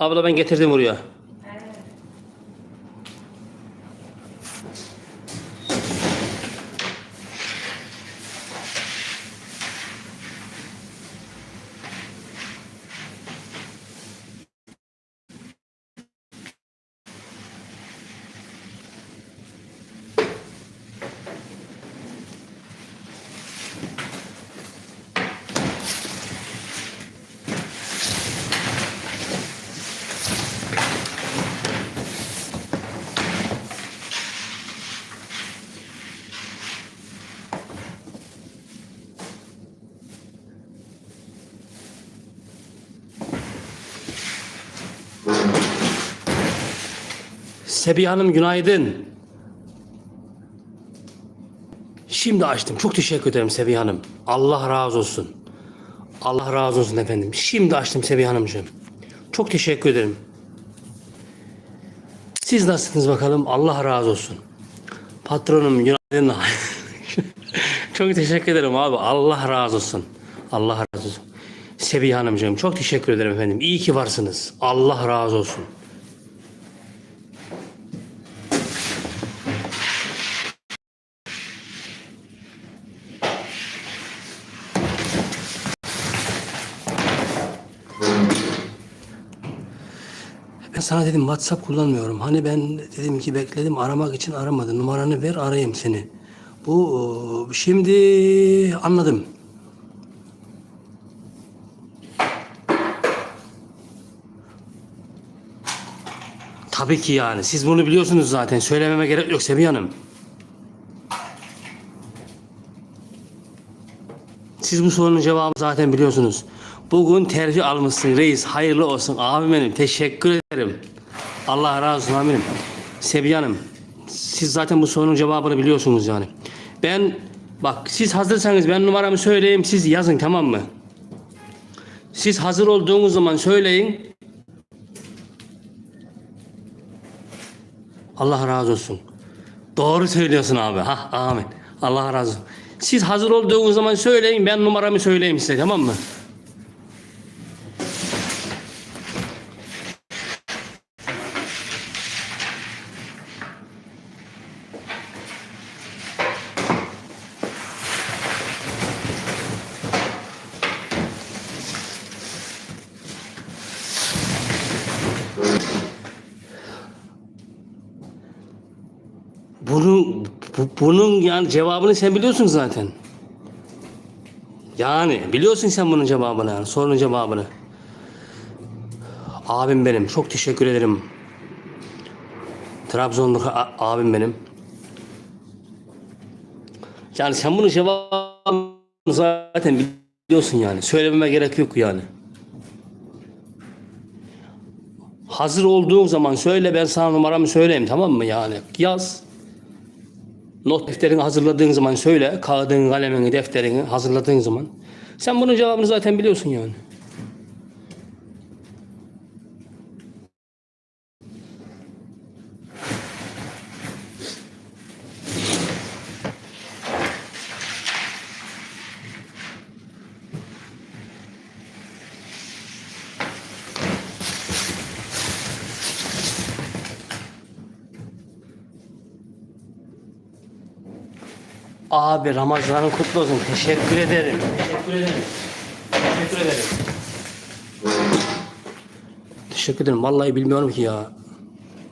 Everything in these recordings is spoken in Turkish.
Abla ben getirdim buraya. Sebiha Hanım günaydın. Şimdi açtım. Çok teşekkür ederim Sebiha Hanım. Allah razı olsun. Allah razı olsun efendim. Şimdi açtım Sebiha Hanımcığım. Çok teşekkür ederim. Siz nasılsınız bakalım? Allah razı olsun. Patronum günaydın. çok teşekkür ederim abi. Allah razı olsun. Allah razı olsun. Sebiha Hanımcığım çok teşekkür ederim efendim. İyi ki varsınız. Allah razı olsun. Sana dedim WhatsApp kullanmıyorum. Hani ben dedim ki bekledim aramak için aramadım. Numaranı ver arayayım seni. Bu şimdi anladım. Tabii ki yani. Siz bunu biliyorsunuz zaten. Söylememe gerek yok Semih Hanım. Siz bu sorunun cevabını zaten biliyorsunuz. Bugün terfi almışsın reis. Hayırlı olsun. Abim benim. Teşekkür ederim. Allah razı olsun amirim. Sebiye Hanım. Siz zaten bu sorunun cevabını biliyorsunuz yani. Ben bak siz hazırsanız ben numaramı söyleyeyim. Siz yazın tamam mı? Siz hazır olduğunuz zaman söyleyin. Allah razı olsun. Doğru söylüyorsun abi. Ha amin. Allah razı olsun. Siz hazır olduğunuz zaman söyleyin. Ben numaramı söyleyeyim size tamam mı? Bunun bu- bunun yani cevabını sen biliyorsun zaten. Yani biliyorsun sen bunun cevabını yani sorunun cevabını. Abim benim. Çok teşekkür ederim. Trabzonlu abim benim. Yani sen bunun cevabını zaten biliyorsun yani. Söylememe gerek yok yani. Hazır olduğun zaman söyle ben sana numaramı söyleyeyim tamam mı yani? Yaz. Not defterini hazırladığın zaman söyle. Kağıdını, kalemini, defterini hazırladığın zaman. Sen bunun cevabını zaten biliyorsun yani. Abi Ramazan'ın kutlu olsun. Teşekkür ederim. Teşekkür ederim. Teşekkür ederim. Teşekkür ederim. Vallahi bilmiyorum ki ya.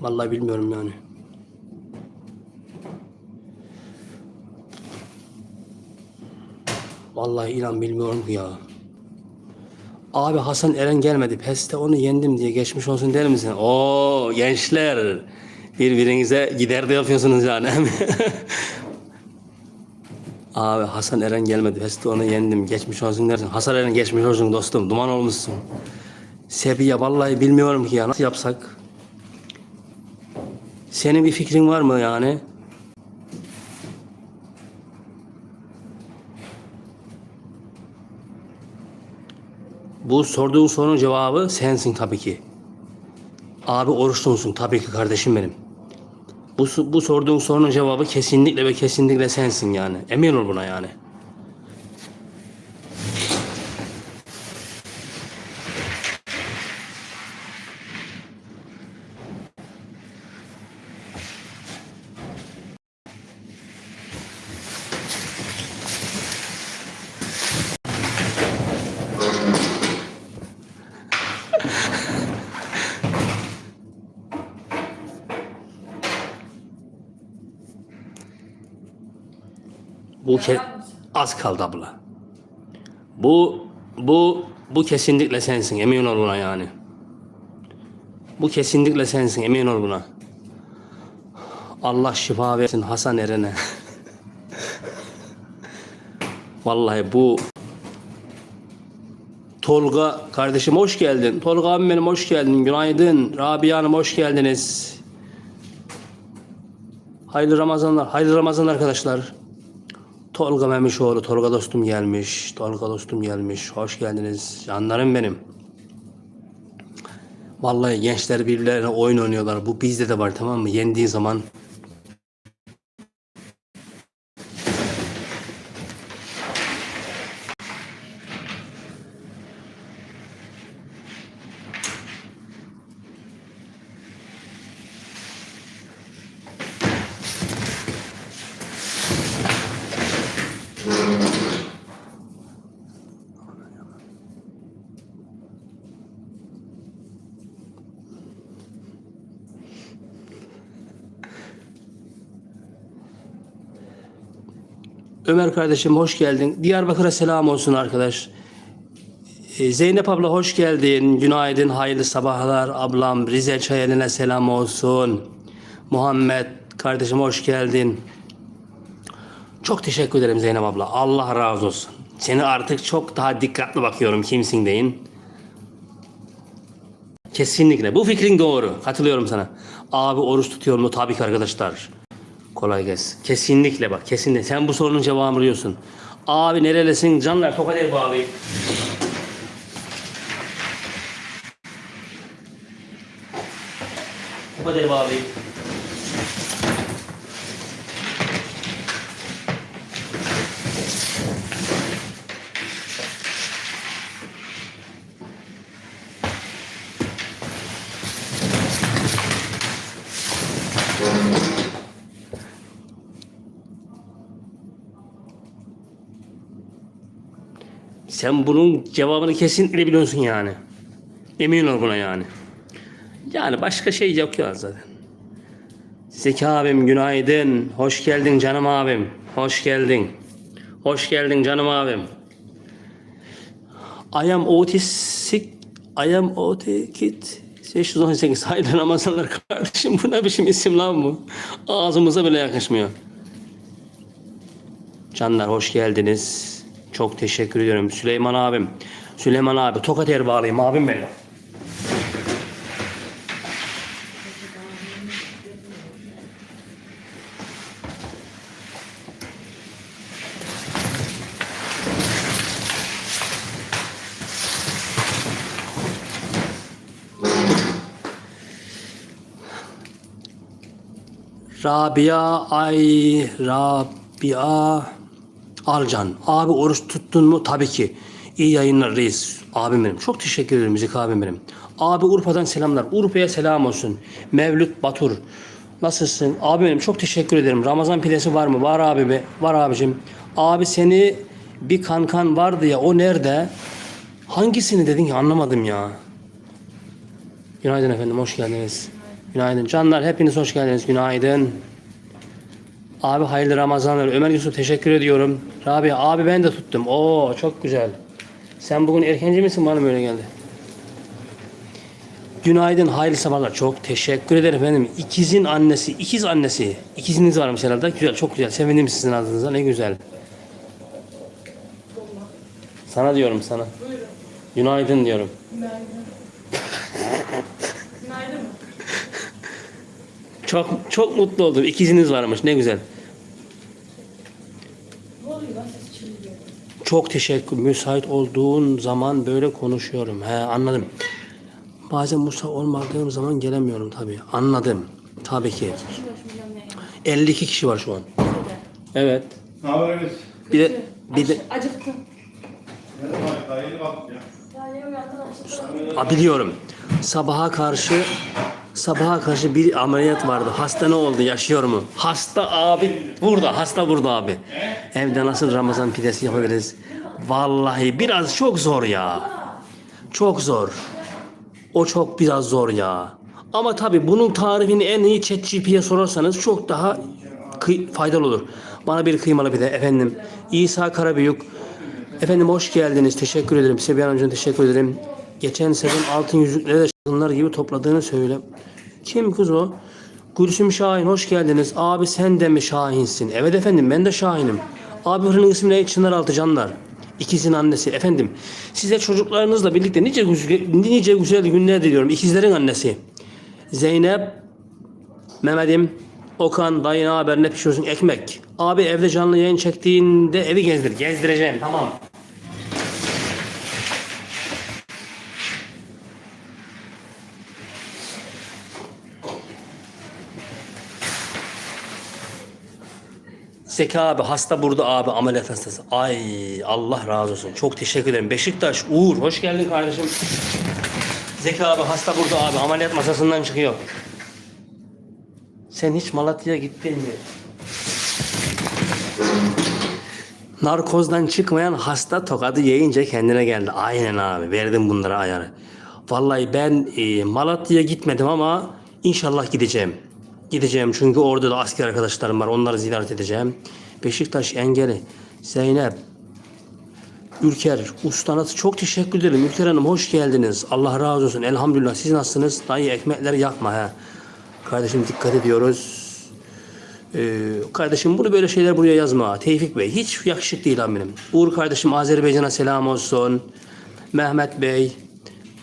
Vallahi bilmiyorum yani. Vallahi inan bilmiyorum ki ya. Abi Hasan Eren gelmedi. Peste onu yendim diye geçmiş olsun der misin? Oo gençler. Birbirinize gider de yapıyorsunuz yani. Abi Hasan Eren gelmedi. Peste onu yendim. Geçmiş olsun dersin. Hasan Eren geçmiş olsun dostum. Duman olmuşsun. Sebiye vallahi bilmiyorum ki ya. Nasıl yapsak? Senin bir fikrin var mı yani? Bu sorduğun sorunun cevabı sensin tabii ki. Abi oruçlusun tabii ki kardeşim benim. Bu, bu sorduğun sorunun cevabı kesinlikle ve kesinlikle sensin yani. Emin ol buna yani. Bu ke- az kaldı abla. Bu bu bu kesinlikle sensin emin ol buna yani. Bu kesinlikle sensin emin ol buna. Allah şifa versin Hasan Eren'e. Vallahi bu Tolga kardeşim hoş geldin. Tolga abim benim hoş geldin. Günaydın. Rabia Hanım hoş geldiniz. Hayırlı Ramazanlar. Hayırlı Ramazanlar arkadaşlar. Tolga Memişoğlu, Tolga dostum gelmiş. Tolga dostum gelmiş. Hoş geldiniz. Canlarım benim. Vallahi gençler birbirlerine oyun oynuyorlar. Bu bizde de var tamam mı? Yendiği zaman Ömer kardeşim hoş geldin. Diyarbakır'a selam olsun arkadaş. Ee, Zeynep abla hoş geldin. Günaydın, hayırlı sabahlar. Ablam Rize Çayeli'ne selam olsun. Muhammed kardeşim hoş geldin. Çok teşekkür ederim Zeynep abla. Allah razı olsun. Seni artık çok daha dikkatli bakıyorum kimsin deyin. Kesinlikle. Bu fikrin doğru. Katılıyorum sana. Abi oruç tutuyor mu? Tabii ki arkadaşlar. Kolay gelsin. Kesinlikle bak. Kesinlikle. Sen bu sorunun cevabını biliyorsun. Abi nerelisin? Canlar tokat el abi. Tokat el abi. Sen bunun cevabını kesinlikle biliyorsun yani. Emin ol buna yani. Yani başka şey yok ya zaten. Zeki abim günaydın. Hoş geldin canım abim. Hoş geldin. Hoş geldin canım abim. I am autistic. I am autistic. 518 hayırlı Ramazanlar kardeşim. Bu ne biçim isim lan bu? Ağzımıza bile yakışmıyor. Canlar hoş geldiniz. Çok teşekkür ediyorum. Süleyman abim. Süleyman abi tokat yer bağlayayım abim benim. Rabia ay Rabia Alcan. Abi oruç tuttun mu? Tabii ki. İyi yayınlar reis. Abim benim. Çok teşekkür ederim müzik abim benim. Abi Urfa'dan selamlar. Urfa'ya selam olsun. Mevlüt Batur. Nasılsın? Abi benim çok teşekkür ederim. Ramazan pidesi var mı? Var abi be. Var abicim. Abi seni bir kankan vardı ya o nerede? Hangisini dedin ki anlamadım ya. Günaydın efendim hoş geldiniz. Günaydın. Canlar hepiniz hoş geldiniz. Günaydın. Abi hayırlı Ramazanlar. Ömer Yusuf teşekkür ediyorum. Rabia abi ben de tuttum. Oo çok güzel. Sen bugün erkenci misin bana böyle geldi? Günaydın, hayırlı sabahlar. Çok teşekkür ederim efendim. İkizin annesi, ikiz annesi. İkiziniz varmış herhalde. Güzel, çok güzel. Sevindim sizin adınıza. Ne güzel. Sana diyorum sana. Günaydın diyorum. Günaydın Çok çok mutlu oldum. İkiziniz varmış. Ne güzel. Çok teşekkür. Müsait olduğun zaman böyle konuşuyorum. He anladım. Bazen Musa olmadığım zaman gelemiyorum tabii. Anladım. Tabii ki. Kişi başımdan ne? 52 kişi var şu an. Evet. Ne haber? Bir de bir de Acıktım. Aa, biliyorum. Sabaha karşı sabaha karşı bir ameliyat vardı. Hasta ne oldu? Yaşıyor mu? Hasta abi burada. Hasta burada abi. Evde nasıl Ramazan pidesi yapabiliriz? Vallahi biraz çok zor ya. Çok zor. O çok biraz zor ya. Ama tabii bunun tarifini en iyi ChatGPT'ye sorarsanız çok daha faydalı olur. Bana bir kıymalı pide efendim. İsa Karabüyük. Efendim hoş geldiniz. Teşekkür ederim. Sebihan Hocam teşekkür ederim. Geçen sezon altın yüzükleri de çılgınlar gibi topladığını söyle. Kim kız o? Gülsüm Şahin hoş geldiniz. Abi sen de mi Şahinsin? Evet efendim ben de Şahin'im. Abi fırının ismi ne? Çınaraltı Canlar. İkizin annesi. Efendim size çocuklarınızla birlikte nice nice güzel günler diliyorum. İkizlerin annesi. Zeynep, Mehmet'im, Okan, dayı ne haber ne pişiyorsun? Ekmek. Abi evde canlı yayın çektiğinde evi gezdir. Gezdireceğim tamam. Zeki abi hasta burada abi ameliyat hastası. Ay Allah razı olsun. Çok teşekkür ederim. Beşiktaş Uğur hoş geldin kardeşim. Zeki abi hasta burada abi ameliyat masasından çıkıyor. Sen hiç Malatya'ya gittin mi? Narkozdan çıkmayan hasta tokadı yiyince kendine geldi. Aynen abi verdim bunlara ayarı. Vallahi ben e, Malatya'ya gitmedim ama inşallah gideceğim. Gideceğim çünkü orada da asker arkadaşlarım var. Onları ziyaret edeceğim. Beşiktaş Engeli, Zeynep, Ülker, ustanız çok teşekkür ederim. Ülker Hanım hoş geldiniz. Allah razı olsun. Elhamdülillah. Siz nasılsınız? Dayı ekmekleri yakma ha. Kardeşim dikkat ediyoruz. Ee, kardeşim bunu böyle şeyler buraya yazma. Tevfik Bey hiç yakışık değil benim. Uğur kardeşim Azerbaycan'a selam olsun. Mehmet Bey,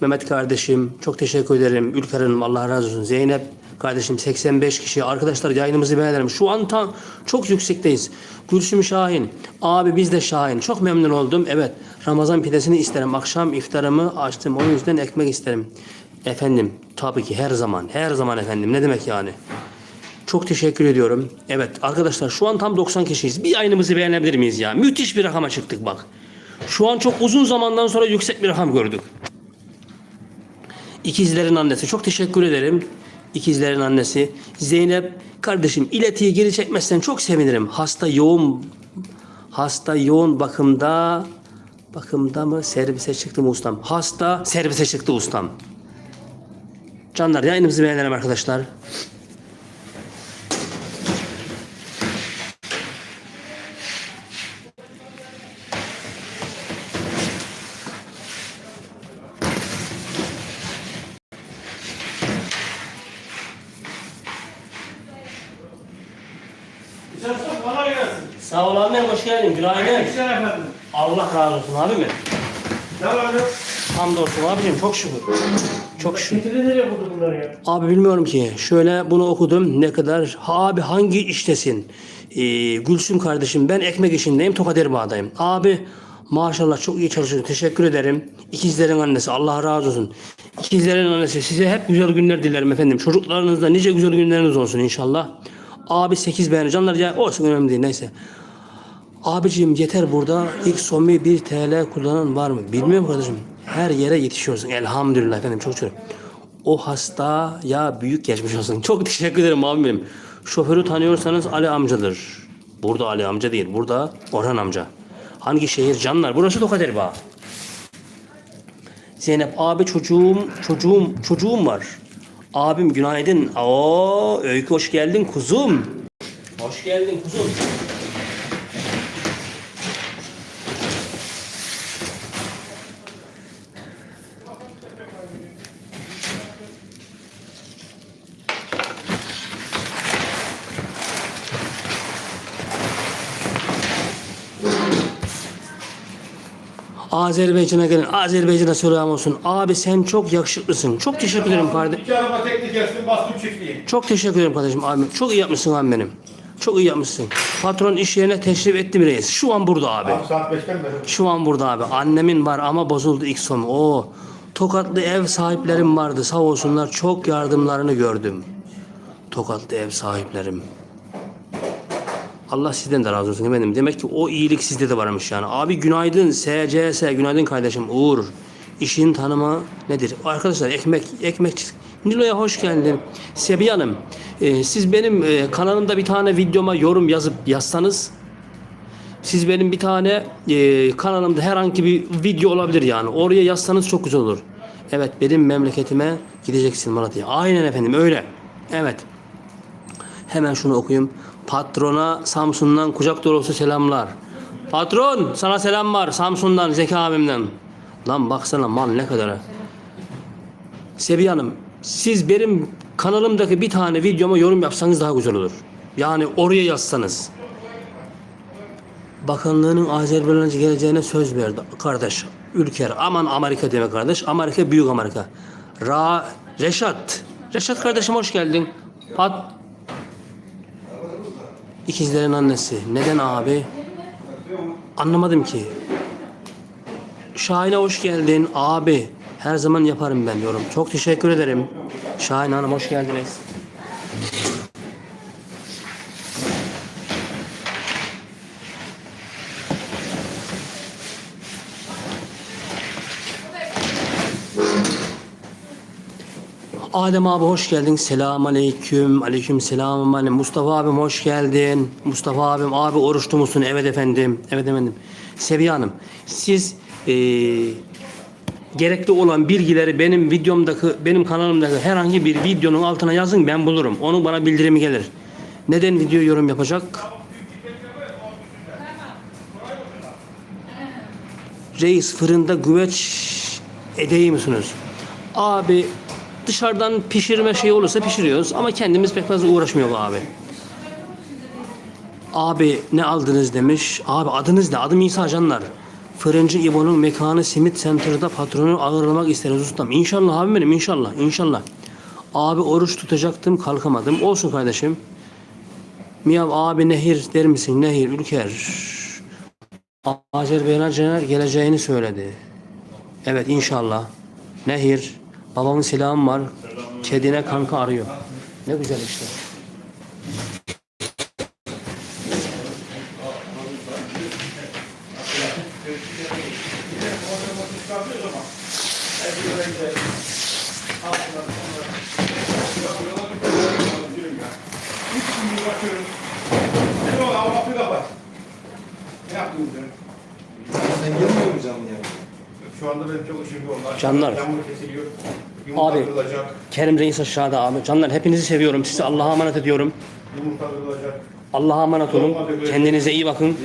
Mehmet kardeşim çok teşekkür ederim. Ülker Hanım Allah razı olsun. Zeynep kardeşim 85 kişi. Arkadaşlar yayınımızı beğenelim. Şu an tam çok yüksekteyiz. Gülsüm Şahin. Abi biz de Şahin. Çok memnun oldum. Evet Ramazan pidesini isterim. Akşam iftarımı açtım. O yüzden ekmek isterim. Efendim tabii ki her zaman. Her zaman efendim. Ne demek yani? Çok teşekkür ediyorum. Evet arkadaşlar şu an tam 90 kişiyiz. Bir yayınımızı beğenebilir miyiz ya? Müthiş bir rakama çıktık bak. Şu an çok uzun zamandan sonra yüksek bir rakam gördük. İkizlerin annesi. Çok teşekkür ederim. İkizlerin annesi. Zeynep kardeşim iletiyi geri çekmezsen çok sevinirim. Hasta yoğun hasta yoğun bakımda bakımda mı servise çıktı mı ustam? Hasta servise çıktı ustam. Canlar yayınımızı beğenelim arkadaşlar. İstersen bana gelsin. Sağ ol abim hoş geldin. Günaydın. Güzel efendim. Allah razı olsun abim. Ne var ne? Hamdolsun abicim çok şükür. Çok şükür. Getirin nereye buldu bunları ya? Abi bilmiyorum ki. Şöyle bunu okudum. Ne kadar? Ha, abi hangi iştesin? Ee, Gülsüm kardeşim ben ekmek işindeyim. Tokat Erbağ'dayım. Abi maşallah çok iyi çalışıyorsun. Teşekkür ederim. İkizlerin annesi. Allah razı olsun. İkizlerin annesi. Size hep güzel günler dilerim efendim. Çocuklarınızda nice güzel günleriniz olsun inşallah. Abi 8 beğeni. Canlar ya olsun önemli değil. Neyse. Abicim yeter burada ilk somi 1 TL kullanan var mı? Bilmiyorum kardeşim. Her yere yetişiyorsun. Elhamdülillah efendim çok şükür. O hasta ya büyük geçmiş olsun. Çok teşekkür ederim abim benim. Şoförü tanıyorsanız Ali amcadır. Burada Ali amca değil. Burada Orhan amca. Hangi şehir canlar? Burası Tokat Erbaa. Zeynep abi çocuğum çocuğum çocuğum var. Abim günaydın. Oo Öykü hoş geldin kuzum. Hoş geldin kuzum. Azerbaycan'a gelin. Azerbaycan'a selam olsun. Abi sen çok yakışıklısın. Çok teşekkür ederim kardeşim. İki araba teknik kestim bastım çiftliği. Çok teşekkür ederim kardeşim abi. Çok iyi yapmışsın abi benim. Çok iyi yapmışsın. Patron iş yerine teşrif etti mi reis? Şu an burada abi. Abi saat 5'ten beri. Şu an burada abi. Annemin var ama bozuldu ilk son. O Tokatlı ev sahiplerim vardı. Sağ olsunlar çok yardımlarını gördüm. Tokatlı ev sahiplerim. Allah sizden de razı olsun efendim. Demek ki o iyilik sizde de varmış yani. Abi günaydın SCS günaydın kardeşim Uğur. İşin tanımı nedir? Arkadaşlar ekmek ekmek Nilo'ya hoş geldin. Sebiye Hanım e, siz benim e, kanalımda bir tane videoma yorum yazıp yazsanız siz benim bir tane e, kanalımda herhangi bir video olabilir yani. Oraya yazsanız çok güzel olur. Evet benim memleketime gideceksin Malatya'ya. Aynen efendim öyle. Evet. Hemen şunu okuyayım. Patrona Samsun'dan kucak dolusu selamlar. Patron sana selam var Samsun'dan Zeki abimden. Lan baksana mal ne kadar. ha. Sebiye Hanım siz benim kanalımdaki bir tane videoma yorum yapsanız daha güzel olur. Yani oraya yazsanız. Bakanlığının Azerbaycan'a geleceğine söz verdi kardeş. Ülker aman Amerika deme kardeş. Amerika büyük Amerika. Ra Reşat. Reşat kardeşim hoş geldin. Pat İkizlerin annesi. Neden abi? Anlamadım ki. Şahin'e hoş geldin abi. Her zaman yaparım ben yorum. Çok teşekkür ederim. Şahin Hanım hoş geldiniz. Adem abi hoş geldin. Selam aleyküm. Aleyküm selam. Aleyküm. Mustafa abim hoş geldin. Mustafa abim abi oruçlu musun? Evet efendim. Evet efendim. Seviye Hanım siz eee, gerekli olan bilgileri benim videomdaki benim kanalımdaki herhangi bir videonun altına yazın ben bulurum. Onun bana bildirimi gelir. Neden video yorum yapacak? Reis fırında güveç edeği misiniz? Abi dışarıdan pişirme şey olursa pişiriyoruz ama kendimiz pek fazla uğraşmıyor abi. Abi ne aldınız demiş. Abi adınız ne? Adım İsa Canlar. Fırıncı İbo'nun mekanı Simit Center'da patronu ağırlamak isteriz ustam. İnşallah abim benim inşallah inşallah. Abi oruç tutacaktım kalkamadım. Olsun kardeşim. Miyav abi nehir der misin? Nehir ülker. Azerbaycan geleceğini söyledi. Evet inşallah. Nehir. Babamın silahım var. Kedine kanka arıyor. Ne güzel işte. Ne oldu? Al kapıyı kapat. Ne yaptın sen? Sen gelmiyor mu canlı ya? Şu anda benim çok işim yoğun. Canlar. Yağmur kesiliyor. Yumurta Abi. kırılacak. Kerim Reis aşağıda abi. Canlar hepinizi seviyorum. Sizi Allah'a emanet ediyorum. Yumurta kırılacak. Allah'a emanet olun. Kendinize iyi bakın.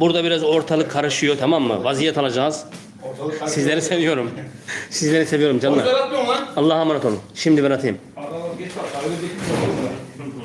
Burada biraz ortalık karışıyor tamam mı? Vaziyet alacağız. Ortalık karışıyor. Sizleri seviyorum. Sizleri seviyorum canlar. Ortalık atmıyorsun lan. Allah'a emanet olun. Şimdi ben atayım. Adamlar geç bak.